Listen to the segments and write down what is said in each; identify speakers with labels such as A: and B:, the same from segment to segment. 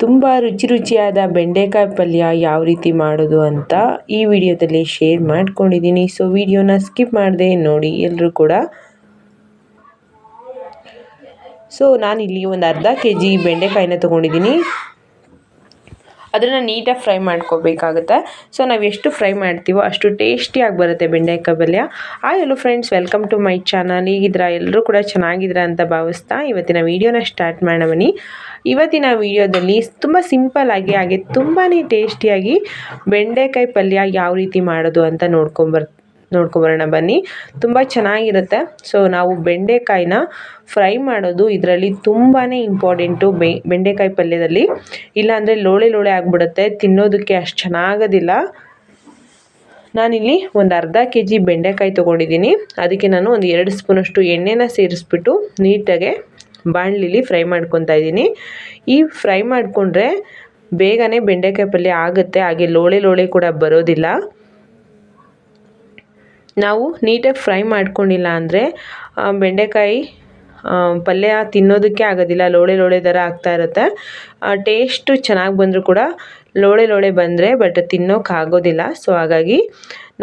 A: ತುಂಬ ರುಚಿ ರುಚಿಯಾದ ಬೆಂಡೆಕಾಯಿ ಪಲ್ಯ ಯಾವ ರೀತಿ ಮಾಡೋದು ಅಂತ ಈ ವಿಡಿಯೋದಲ್ಲಿ ಶೇರ್ ಮಾಡ್ಕೊಂಡಿದ್ದೀನಿ. ಸೊ ವಿಡಿಯೋನ ಸ್ಕಿಪ್ ಮಾಡದೆ ನೋಡಿ ಎಲ್ಲರೂ ಕೂಡ. ಸೊ ನಾನಿಲ್ಲಿ ಒಂದು ಅರ್ಧ ಕೆ ಜಿ ಬೆಂಡೆಕಾಯಿನ ತೊಗೊಂಡಿದ್ದೀನಿ. ಅದನ್ನು ನೀಟಾಗಿ ಫ್ರೈ ಮಾಡ್ಕೋಬೇಕಾಗುತ್ತೆ. ಸೊ ನಾವು ಎಷ್ಟು ಫ್ರೈ ಮಾಡ್ತೀವೋ ಅಷ್ಟು ಟೇಸ್ಟಿಯಾಗಿ ಬರುತ್ತೆ ಬೆಂಡೆಕಾಯಿ ಪಲ್ಯ ಆ ಎಲ್ಲೋ friends welcome to my channel ಈಗಿದ್ರೆ ಎಲ್ಲರೂ ಕೂಡ ಚೆನ್ನಾಗಿದ್ರ ಅಂತ ಭಾವಿಸ್ತಾ ಇವತ್ತಿನ ವೀಡಿಯೋನ ಸ್ಟಾರ್ಟ್ ಮಾಡೋಣ ಇವತ್ತಿನ ವೀಡಿಯೋದಲ್ಲಿ ತುಂಬ ಸಿಂಪಲ್ ಆಗಿ, ಹಾಗೆ ತುಂಬಾ ಟೇಸ್ಟಿಯಾಗಿ ಬೆಂಡೆಕಾಯಿ ಪಲ್ಯ ಯಾವ ರೀತಿ ಮಾಡೋದು ಅಂತ ನೋಡ್ಕೊಂಬರ್ ನೋಡ್ಕೊಬರೋಣ, ಬನ್ನಿ. ತುಂಬ ಚೆನ್ನಾಗಿರುತ್ತೆ. ಸೊ ನಾವು ಬೆಂಡೆಕಾಯಿನ ಫ್ರೈ ಮಾಡೋದು ಇದರಲ್ಲಿ ತುಂಬಾ ಇಂಪಾರ್ಟೆಂಟು ಬೆ, ಬೆಂಡೆಕಾಯಿ ಪಲ್ಯದಲ್ಲಿ. ಇಲ್ಲಾಂದರೆ ಲೋಳೆ ಲೋಳೆ ಆಗಿಬಿಡುತ್ತೆ. ತಿನ್ನೋದಕ್ಕೆ ಅಷ್ಟು ಚೆನ್ನಾಗೋದಿಲ್ಲ. ನಾನಿಲ್ಲಿ ಒಂದು ಅರ್ಧ ಕೆ ಜಿ ಬೆಂಡೆಕಾಯಿ ತೊಗೊಂಡಿದ್ದೀನಿ. ಅದಕ್ಕೆ ನಾನು ಒಂದು ಎರಡು ಸ್ಪೂನಷ್ಟು ಎಣ್ಣೆನ ಸೇರಿಸ್ಬಿಟ್ಟು ನೀಟಾಗೆ ಬಾಣಲಿಲಿ ಫ್ರೈ ಮಾಡ್ಕೊತಾ ಇದ್ದೀನಿ. ಈ ಫ್ರೈ ಮಾಡಿಕೊಂಡ್ರೆ ಬೇಗನೆ ಬೆಂಡೆಕಾಯಿ ಪಲ್ಯ ಆಗುತ್ತೆ. ಹಾಗೆ ಲೋಳೆ ಲೋಳೆ ಕೂಡ ಬರೋದಿಲ್ಲ. ನಾವು ನೀಟಾಗಿ ಫ್ರೈ ಮಾಡ್ಕೊಂಡಿಲ್ಲ ಅಂದರೆ ಬೆಂಡೆಕಾಯಿ ಪಲ್ಯ ತಿನ್ನೋದಕ್ಕೆ ಆಗೋದಿಲ್ಲ. ಲೋಳೆ ಲೋಳೆ ಥರ ಆಗ್ತಾ ಇರುತ್ತೆ. ಟೇಸ್ಟು ಚೆನ್ನಾಗಿ ಬಂದರೂ ಕೂಡ ಲೋಳೆ ಲೋಳೆ ಬಂದರೆ ಬಟ್ ತಿನ್ನೋಕ್ಕಾಗೋದಿಲ್ಲ ಸೊ, ಹಾಗಾಗಿ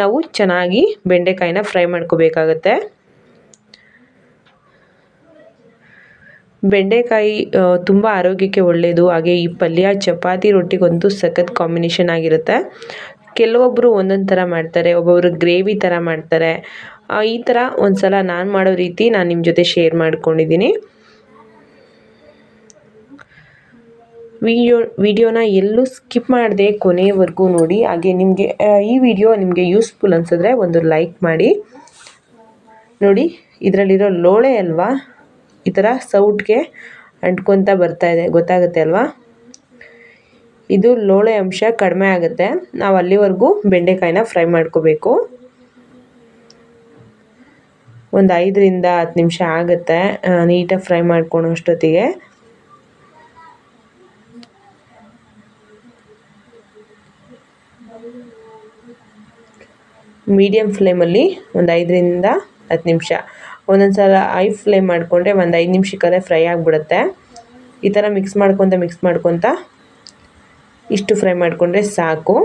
A: ನಾವು ಚೆನ್ನಾಗಿ ಬೆಂಡೆಕಾಯಿನ ಫ್ರೈ ಮಾಡ್ಕೋಬೇಕಾಗತ್ತೆ. ಬೆಂಡೆಕಾಯಿ ತುಂಬ ಆರೋಗ್ಯಕ್ಕೆ ಒಳ್ಳೆಯದು ಹಾಗೆ ಈ ಪಲ್ಯ, ಚಪಾತಿ ರೊಟ್ಟಿಗಂತೂ ಸಖತ್ ಕಾಂಬಿನೇಷನ್ ಆಗಿರುತ್ತೆ. ಕೆಲವೊಬ್ಬರು ಒಂದೊಂದು ಥರ ಮಾಡ್ತಾರೆ ಒಬ್ಬೊಬ್ಬರು ಗ್ರೇವಿ ಥರ ಮಾಡ್ತಾರೆ. ಈ ಥರ ಒಂದು ಸಲ ನಾನು ಮಾಡೋ ರೀತಿ ನಾನು ನಿಮ್ಮ ಜೊತೆ ಶೇರ್ ಮಾಡ್ಕೊಂಡಿದ್ದೀನಿ. ವಿಡಿಯೋ, ವಿಡಿಯೋನ ಎಲ್ಲೂ ಸ್ಕಿಪ್ ಮಾಡದೆ ಕೊನೆಯವರೆಗೂ ನೋಡಿ. ಹಾಗೆ ನಿಮಗೆ ಈ ವಿಡಿಯೋ ನಿಮಗೆ ಯೂಸ್ಫುಲ್ ಅನಿಸಿದ್ರೆ ಒಂದು ಲೈಕ್ ಮಾಡಿ. ನೋಡಿ, ಇದರಲ್ಲಿರೋ ಲೋಳೆ ಅಲ್ವಾ? ಈ ಥರ ಸೌಟ್ಗೆ ಅಂಟ್ಕೊತ ಬರ್ತಾ ಇದೆ. ಗೊತ್ತಾಗುತ್ತೆ ಅಲ್ವಾ? ಇದು ಲೋಳೆ ಅಂಶ ಕಡಿಮೆ ಆಗುತ್ತೆ. ನಾವು ಅಲ್ಲಿವರೆಗೂ ಬೆಂಡೆಕಾಯಿನ ಫ್ರೈ ಮಾಡ್ಕೋಬೇಕು. ಒಂದು ಐದರಿಂದ ಹತ್ತು ನಿಮಿಷ ಆಗುತ್ತೆ ನೀಟಾಗಿ ಫ್ರೈ ಮಾಡ್ಕೊಳೋ ಅಷ್ಟೊತ್ತಿಗೆ ಮೀಡಿಯಮ್ ಫ್ಲೇಮಲ್ಲಿ ಒಂದು ಐದರಿಂದ ಹತ್ತು ನಿಮಿಷ. ಒಂದೊಂದು ಸಲ ಐ ಫ್ಲೇಮ್ ಮಾಡಿಕೊಂಡ್ರೆ ಒಂದು ಐದು ನಿಮಿಷಕ್ಕಲ್ಲೇ ಫ್ರೈ ಆಗಿಬಿಡುತ್ತೆ. ಈ ಥರ ಮಿಕ್ಸ್ ಮಾಡ್ಕೊತ ಮಿಕ್ಸ್ ಮಾಡ್ಕೊತ ಇಷ್ಟು ಫ್ರೈ ಮಾಡಿಕೊಂಡ್ರೆ ಸಾಕು.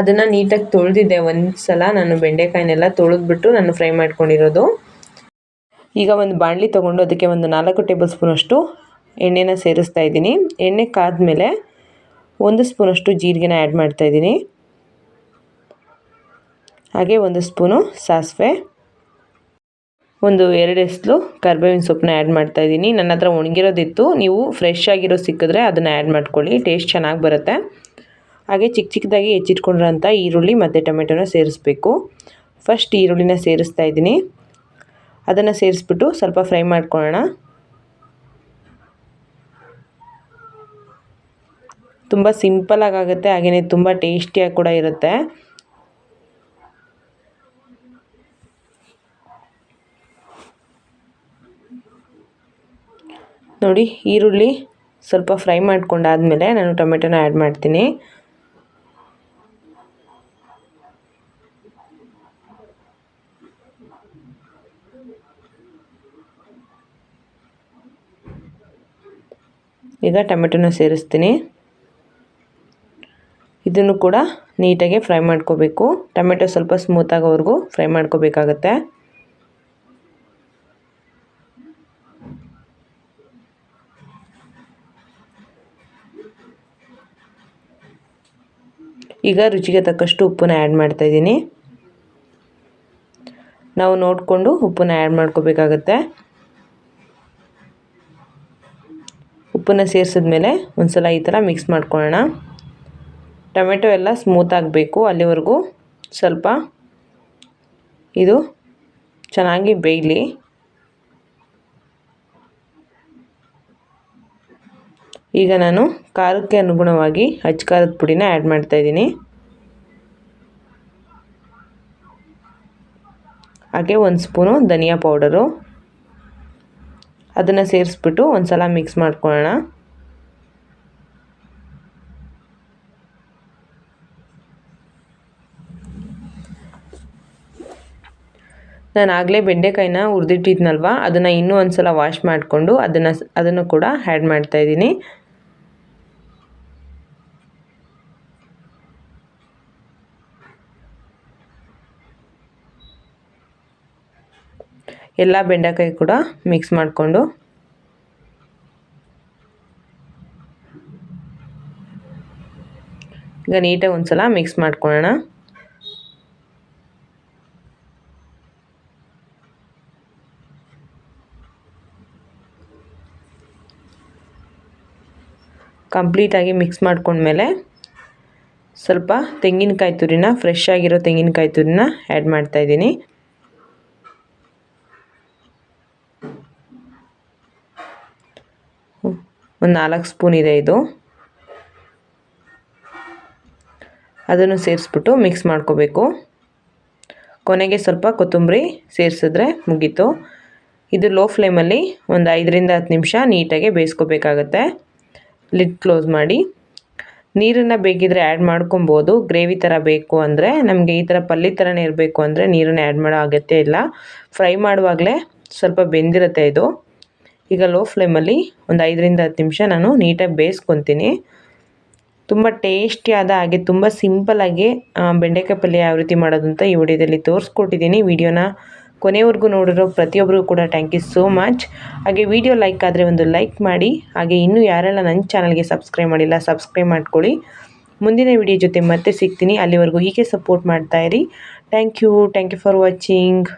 A: ಅದನ್ನು ನೀಟಾಗಿ ತೊಳೆದಿದ್ದೆ ಒಂದು ಸಲ ನಾನು ಬೆಂಡೆಕಾಯಿನೆಲ್ಲ ತೊಳೆದ್ಬಿಟ್ಟು ನಾನು ಫ್ರೈ ಮಾಡ್ಕೊಂಡಿರೋದು. ಈಗ ಒಂದು ಬಾಣಲಿ ತೊಗೊಂಡು ಅದಕ್ಕೆ ಒಂದು ನಾಲ್ಕು ಟೇಬಲ್ ಸ್ಪೂನಷ್ಟು ಎಣ್ಣೆನ ಸೇರಿಸ್ತಾ ಇದ್ದೀನಿ. ಎಣ್ಣೆ ಕಾದ್ಮೇಲೆ ಒಂದು ಸ್ಪೂನಷ್ಟು ಜೀರಿಗೆನ ಆ್ಯಡ್ ಮಾಡ್ತಾಯಿದ್ದೀನಿ ಹಾಗೆ ಒಂದು ಸ್ಪೂನು ಸಾಸಿವೆ. ಒಂದು ಎರಡು ಎಸ್ಲು ಕರ್ಬೇವಿನ ಸೊಪ್ಪನ್ನ ಆ್ಯಡ್ ಮಾಡ್ತಾಯಿದ್ದೀನಿ ನನ್ನ ಹತ್ರ ಒಣಗಿರೋದಿತ್ತು ನೀವು ಫ್ರೆಶ್ ಆಗಿರೋ ಸಿಕ್ಕಿದ್ರೆ ಅದನ್ನು ಆ್ಯಡ್ ಮಾಡ್ಕೊಳ್ಳಿ. ಟೇಸ್ಟ್ ಚೆನ್ನಾಗಿ ಬರುತ್ತೆ. ಹಾಗೆ ಚಿಕ್ಕ ಚಿಕ್ಕದಾಗಿ ಹೆಚ್ಚಿಟ್ಕೊಂಡಿರೋಂಥ ಈರುಳ್ಳಿ ಮತ್ತು ಟೊಮೆಟೊನ ಸೇರಿಸ್ಬೇಕು. ಫಸ್ಟ್ ಈರುಳ್ಳಿನ ಸೇರಿಸ್ತಾ ಇದ್ದೀನಿ. ಅದನ್ನು ಸೇರಿಸ್ಬಿಟ್ಟು ಸ್ವಲ್ಪ ಫ್ರೈ ಮಾಡ್ಕೊಳ್ಳೋಣ. ತುಂಬ ಸಿಂಪಲ್ ಆಗುತ್ತೆ. ಹಾಗೆಯೇ ತುಂಬ ಟೇಸ್ಟಿಯಾಗಿ ಕೂಡ ಇರುತ್ತೆ. ನೋಡಿ ಈರುಳ್ಳಿ ಸ್ವಲ್ಪ ಫ್ರೈ ಮಾಡ್ಕೊಂಡಾದಮೇಲೆ ನಾನು ಟೊಮೆಟೊನ ಆ್ಯಡ್ ಮಾಡ್ತೀನಿ. ಈಗ ಟೊಮೆಟೊನ ಸೇರಿಸ್ತೀನಿ. ಇದನ್ನು ಕೂಡ ನೀಟಾಗಿ ಫ್ರೈ ಮಾಡ್ಕೋಬೇಕು. ಟೊಮೆಟೊ ಸ್ವಲ್ಪ ಸ್ಮೂತಾಗೋವರೆಗೂ ಫ್ರೈ ಮಾಡ್ಕೋಬೇಕಾಗತ್ತೆ. ಈಗ ರುಚಿಗೆ ತಕ್ಕಷ್ಟು ಉಪ್ಪನ್ನ ಆ್ಯಡ್ ಮಾಡ್ತಾಯಿದ್ದೀನಿ ನಾವು ನೋಡಿಕೊಂಡು ಉಪ್ಪನ್ನ ಆ್ಯಡ್ ಮಾಡ್ಕೋಬೇಕಾಗತ್ತೆ. ಉಪ್ಪನ್ನು ಸೇರಿಸಿದ್ಮೇಲೆ ಒಂದು ಸಲ ಈ ಥರ ಮಿಕ್ಸ್ ಮಾಡ್ಕೊಳ್ಳೋಣ. ಟೊಮೆಟೊ ಎಲ್ಲ ಸ್ಮೂತ್ ಆಗಬೇಕು ಅಲ್ಲಿವರೆಗೂ. ಸ್ವಲ್ಪ ಇದು ಚೆನ್ನಾಗಿ ಬೇಯಲಿ. ಈಗ ನಾನು ಖಾರಕ್ಕೆ ಅನುಗುಣವಾಗಿ ಅಚ್ಚಕಾರದ ಖಾರದ ಪುಡಿನ ಆ್ಯಡ್ ಮಾಡ್ತಾಯಿದ್ದೀನಿ ಹಾಗೆ ಒಂದು ಸ್ಪೂನು ಧನಿಯಾ ಪೌಡರು. ಅದನ್ನು ಸೇರಿಸ್ಬಿಟ್ಟು ಒಂದು ಸಲ ಮಿಕ್ಸ್ ಮಾಡ್ಕೊಳ್ಳೋಣ. ನಾನು ಆಗಲೇ ಬೆಂಡೆಕಾಯಿನ ಹುರಿದಿಟ್ಟಿದ್ನಲ್ವ? ಅದನ್ನು ಇನ್ನೂ ಒಂದು ಸಲ ವಾಶ್ ಮಾಡಿಕೊಂಡು ಅದನ್ನು ಅದನ್ನು ಕೂಡ ಆ್ಯಡ್ ಮಾಡ್ತಾಯಿದ್ದೀನಿ ಎಲ್ಲ ಬೆಂಡೆಕಾಯಿ ಕೂಡ ಮಿಕ್ಸ್ ಮಾಡಿಕೊಂಡು. ಈಗ ನೀಟಾಗಿ ಒಂದು ಸಲ ಮಿಕ್ಸ್ ಮಾಡ್ಕೊಳ್ಳೋಣ ಕಂಪ್ಲೀಟಾಗಿ ಮಿಕ್ಸ್ ಮಾಡ್ಕೊಂಡ್ಮೇಲೆ ಸ್ವಲ್ಪ ತೆಂಗಿನಕಾಯಿ ತುರಿನ ಫ್ರೆಶ್ ಆಗಿರೋ ತೆಂಗಿನಕಾಯಿ ತುರಿನ ಆ್ಯಡ್ ಮಾಡ್ತಾಯಿದ್ದೀನಿ ಒಂದು ನಾಲ್ಕು ಸ್ಪೂನ್ ಇದೆ ಇದು. ಅದನ್ನು ಸೇರಿಸ್ಬಿಟ್ಟು ಮಿಕ್ಸ್ ಮಾಡ್ಕೋಬೇಕು. ಕೊನೆಗೆ ಸ್ವಲ್ಪ ಕೊತ್ತಂಬರಿ ಸೇರಿಸಿದ್ರೆ ಮುಗೀತು. ಇದು ಲೋ ಫ್ಲೇಮಲ್ಲಿ ಒಂದು ಐದರಿಂದ ಹತ್ತು ನಿಮಿಷ ನೀಟಾಗಿ ಬೇಯಿಸ್ಕೋಬೇಕಾಗತ್ತೆ. ಲಿಡ್ ಕ್ಲೋಸ್ ಮಾಡಿ. ನೀರನ್ನು ಬೇಕಿದ್ರೆ ಆ್ಯಡ್ ಮಾಡ್ಕೊಬೋದು. ಗ್ರೇವಿ ಥರ ಬೇಕು ಅಂದರೆ, ನಮಗೆ ಈ ಥರ ಪಲ್ಲಿ ಥರನೇ ಇರಬೇಕು ಅಂದರೆ ನೀರನ್ನು ಆ್ಯಡ್ ಮಾಡೋ ಅಗತ್ಯ ಇಲ್ಲ. ಫ್ರೈ ಮಾಡುವಾಗಲೇ ಸ್ವಲ್ಪ ಬೆಂದಿರುತ್ತೆ ಇದು. ಈಗ ಲೋ ಫ್ಲೇಮಲ್ಲಿ ಒಂದು ಐದರಿಂದ ಹತ್ತು ನಿಮಿಷ ನಾನು ನೀಟಾಗಿ ಬೇಯಿಸ್ಕೊತೀನಿ. ತುಂಬ ಟೇಸ್ಟಿಯಾದ ಹಾಗೆ ತುಂಬ ಸಿಂಪಲಾಗಿ ಬೆಂಡೆಕಾಯಿ ಪಲ್ಯ ಯಾವ ರೀತಿ ಮಾಡೋದು ಅಂತ ಈ ವಿಡಿಯೋದಲ್ಲಿ ತೋರಿಸ್ಕೊಟ್ಟಿದ್ದೀನಿ. ವಿಡಿಯೋನ ಕೊನೆವರೆಗೂ ನೋಡಿರೋ ಪ್ರತಿಯೊಬ್ಬರಿಗೂ ಕೂಡ ಥ್ಯಾಂಕ್ ಯು ಸೋ ಮಚ್ ಹಾಗೆ ವಿಡಿಯೋ ಲೈಕ್ ಆದರೆ ಒಂದು ಲೈಕ್ ಮಾಡಿ, ಹಾಗೆ ಇನ್ನೂ ಯಾರೆಲ್ಲ ನನ್ನ ಚಾನಲ್ಗೆ ಸಬ್ಸ್ಕ್ರೈಬ್ ಮಾಡಿಲ್ಲ ಸಬ್ಸ್ಕ್ರೈಬ್ ಮಾಡ್ಕೊಳ್ಳಿ. ಮುಂದಿನ ವಿಡಿಯೋ ಜೊತೆ ಮತ್ತೆ ಸಿಗ್ತೀನಿ. ಅಲ್ಲಿವರೆಗೂ ಹೀಗೆ support ಮಾಡ್ತಾಯಿರಿ thank you thank you for watching